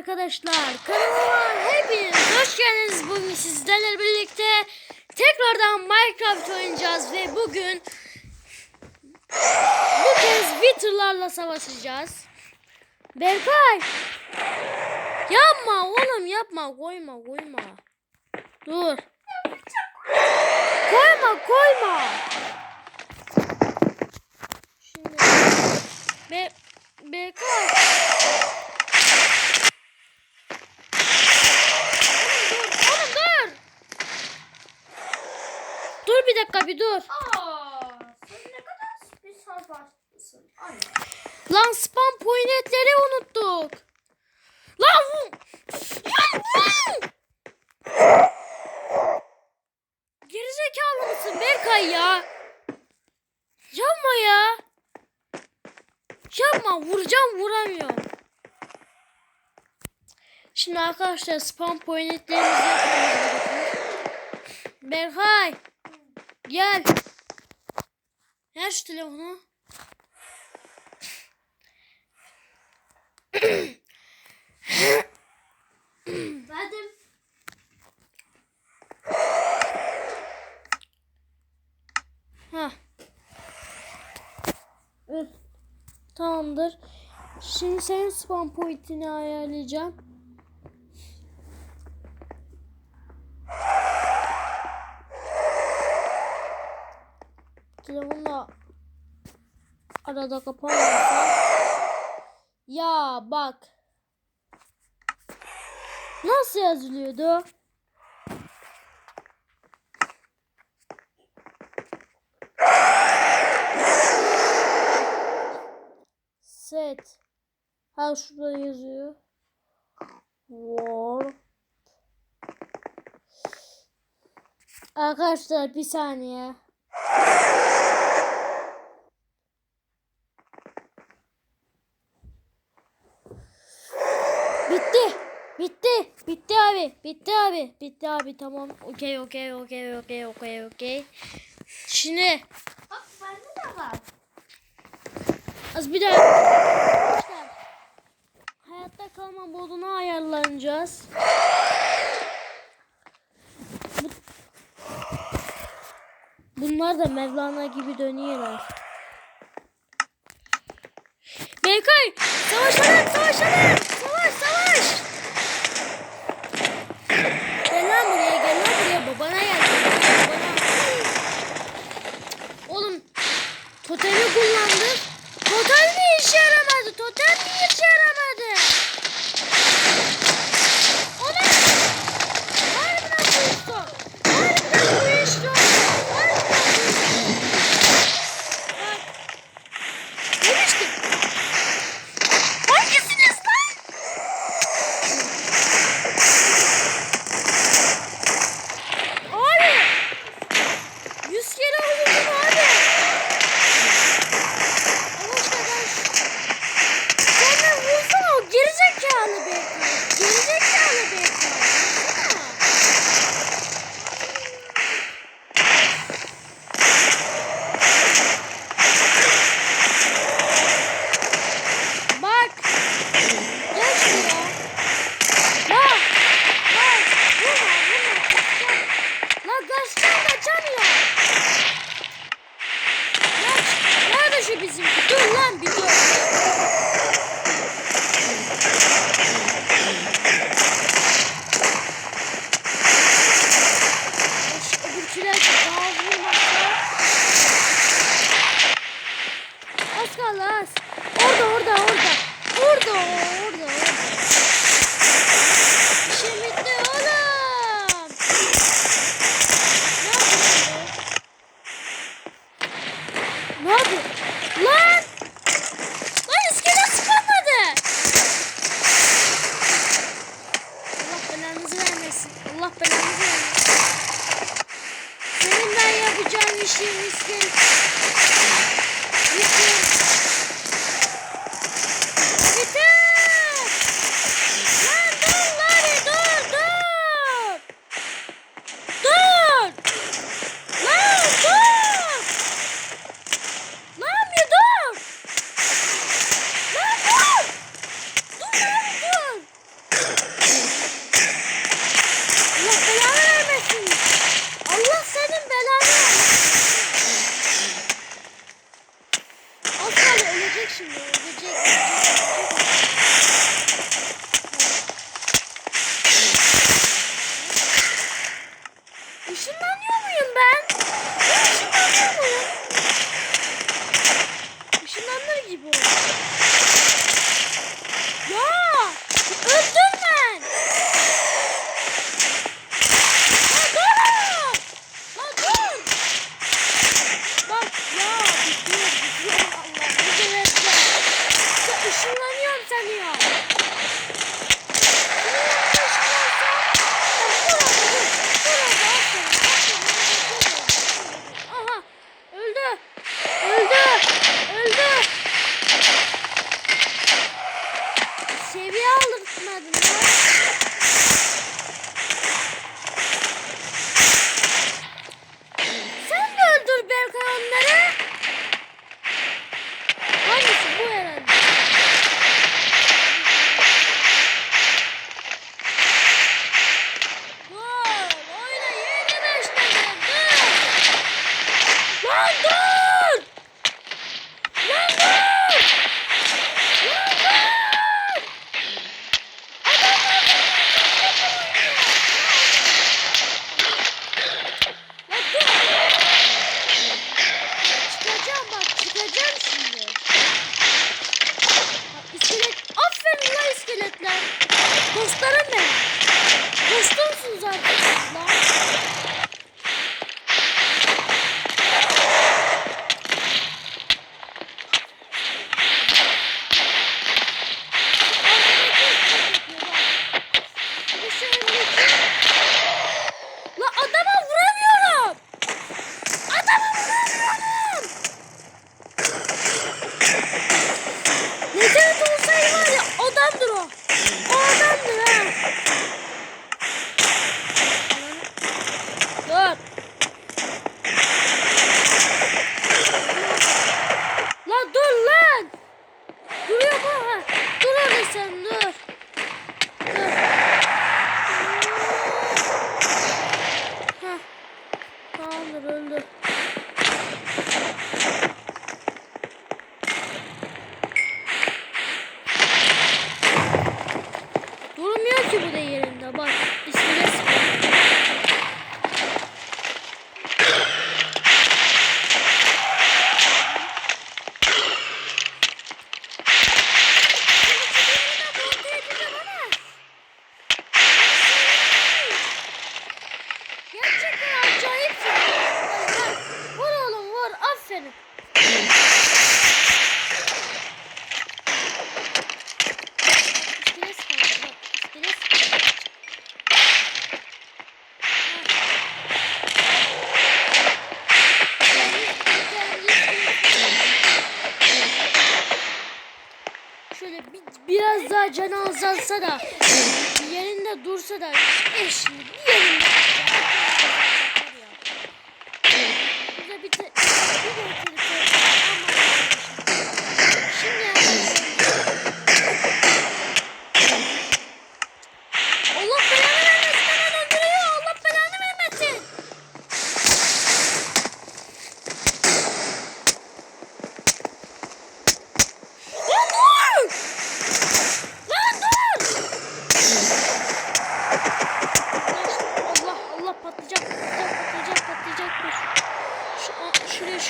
arkadaşlar. Kanalıma hepiniz hoş geldiniz. Bugün sizlerle birlikte tekrardan Minecraft oynayacağız ve bugün bu kez Wither'larla savaşacağız. Berkay! Yapma oğlum yapma koyma koyma. Dur. Koyma koyma. Şimdi Be Berkay. Oğlum dur. Dur bir dakika bir dur. Aa, sen ne kadar bir. Lan spam pointleri unuttuk. Lan. Gerizekalı mısın Berkay ya? Yapma ya. Yapma vuracağım vuramıyorum. Şimdi arkadaşlar spam pointlerimizi yapmamız gerekiyor. Berkay. Gel. Ver şu telefonu. Verdim. Ha. Tamamdır. Şimdi senin spam pointini ayarlayacağım. Telefonu da arada kapanmıyorsa. Ya bak. Nasıl yazılıyordu? Set. Ha şurada yazıyor. War. Arkadaşlar bir saniye. Bitti. Bitti. Bitti abi. Bitti abi. Bitti abi. Tamam. Okey okey okey okey okey okey. Şimdi Bak bende de var. Az bir daha. Hayatta kalma moduna ayarlanacağız. Bu- Bunlar da Mevlana gibi dönüyorlar. Berkay! Savaşalım! Savaşalım! Savaş! Savaş! Gel lan buraya! Gel lan buraya! Babana gel! Babana! Oğlum Totemi kullandı. Totem mi işe yaramadı? Totem mi işe ışınlanıyor muyum ben? Ben ışınlanıyor muyum? Işınlanır gibi oldu.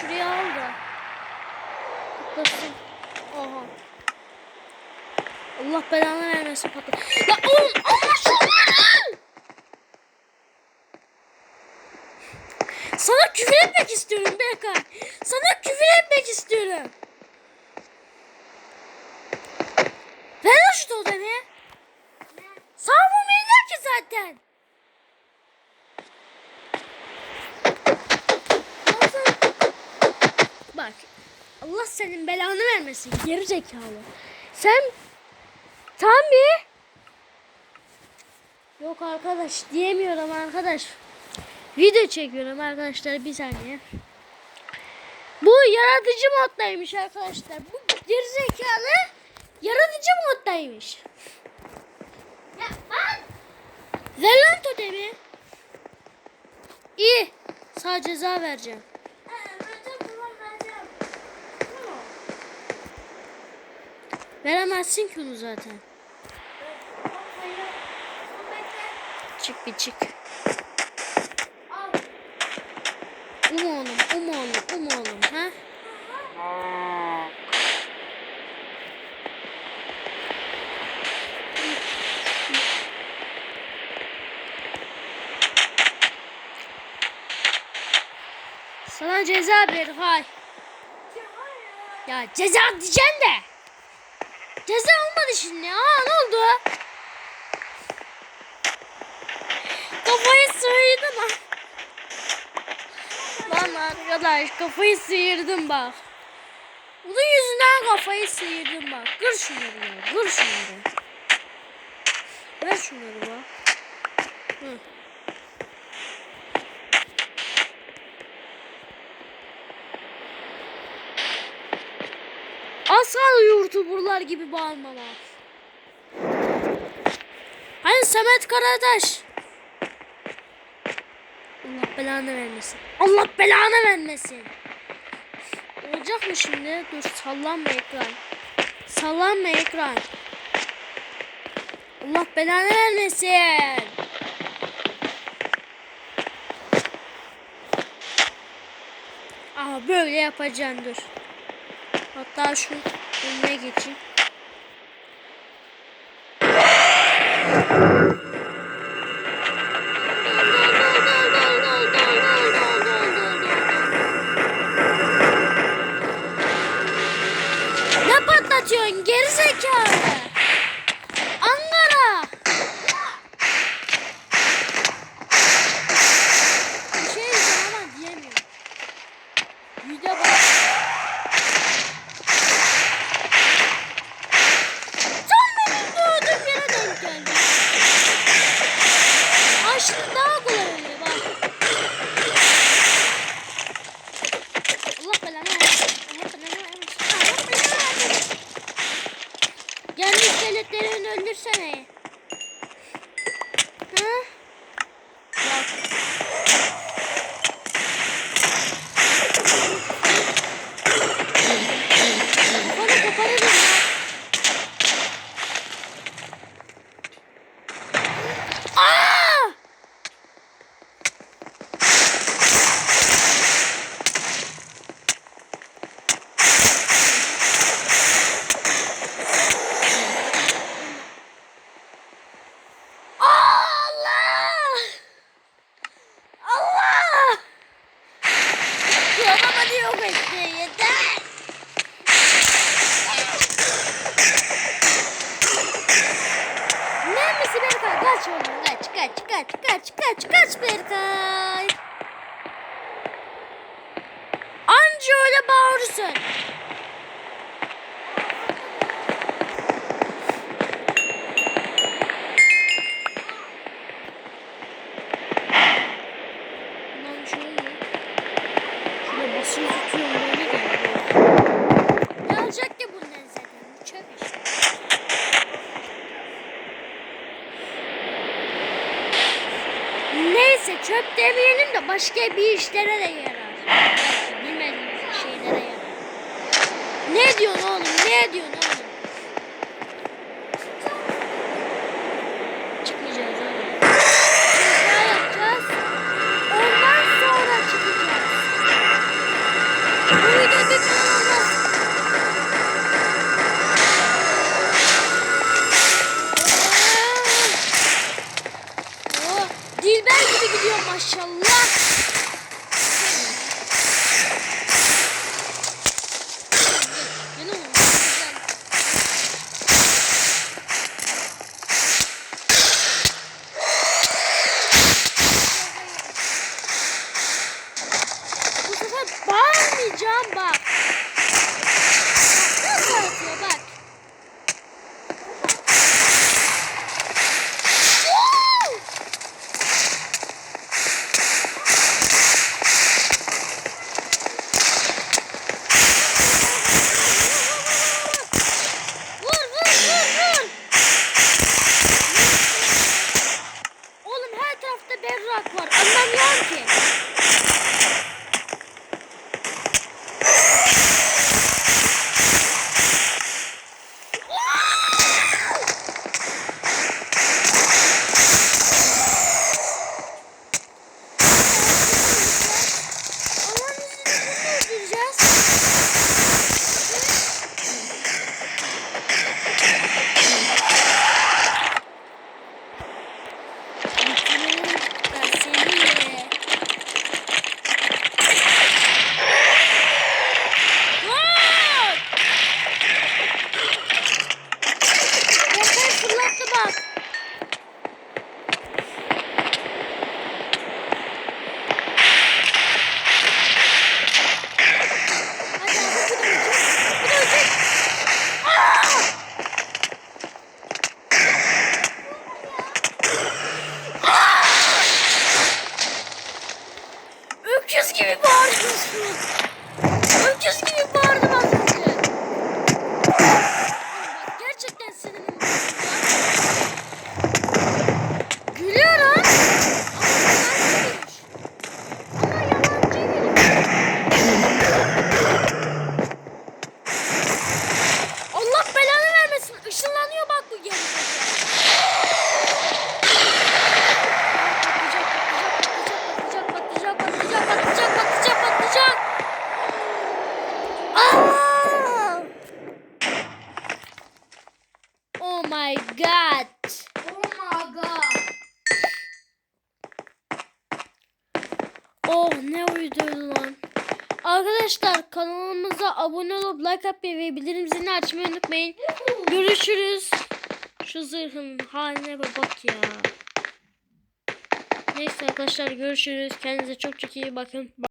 Şuraya al da. Patlasın. Oha. Allah belanı vermesin patla. Ya oğlum Allah şunu! Sana küfür etmek istiyorum Berkay. Sana küfür etmek istiyorum. Ver lan şu totemi. Sağ vurmayın ki zaten. Bak. Allah senin belanı vermesin. Geri zekalı. Sen tam bir Yok arkadaş diyemiyorum arkadaş. Video çekiyorum arkadaşlar bir saniye. Bu yaratıcı moddaymış arkadaşlar. Bu gerizekalı yaratıcı moddaymış. Ya ben. Ver lan totemi. İyi. Sağ ceza vereceğim. Ee, Recep Ulan vereceğim. Tamam. Veremezsin ki onu zaten. Çık bir çık. Um oğlum, um oğlum, um oğlum. Ha? Sana ceza Berkay. Ya ceza diyeceksin de. Ceza olmadı şimdi. Aa ne oldu? Kafayı sıyırdım bak. Lan arkadaş kafayı sıyırdım bak. Bunun yüzünden kafayı sıyırdım bak. Kır şunları ya. Kır şunları. Ver şunları bak. Hı. Yasal youtuberlar gibi bağırmalar. Hani Samet Karataş. Allah belanı vermesin. Allah belanı vermesin. Olacak mı şimdi? Dur sallanma ekran. Sallanma ekran. Allah belanı vermesin. Aha böyle yapacaksın dur. Hatta şu Önüne geçeyim. bağırırsın? Neyse çöp demeyelim de başka bir işlere de yer. medio diyorsun? Thank you. Ve bildirim zilini açmayı unutmayın. Görüşürüz. Şu zırhın haline bak ya. Neyse arkadaşlar görüşürüz. Kendinize çok çok iyi bakın.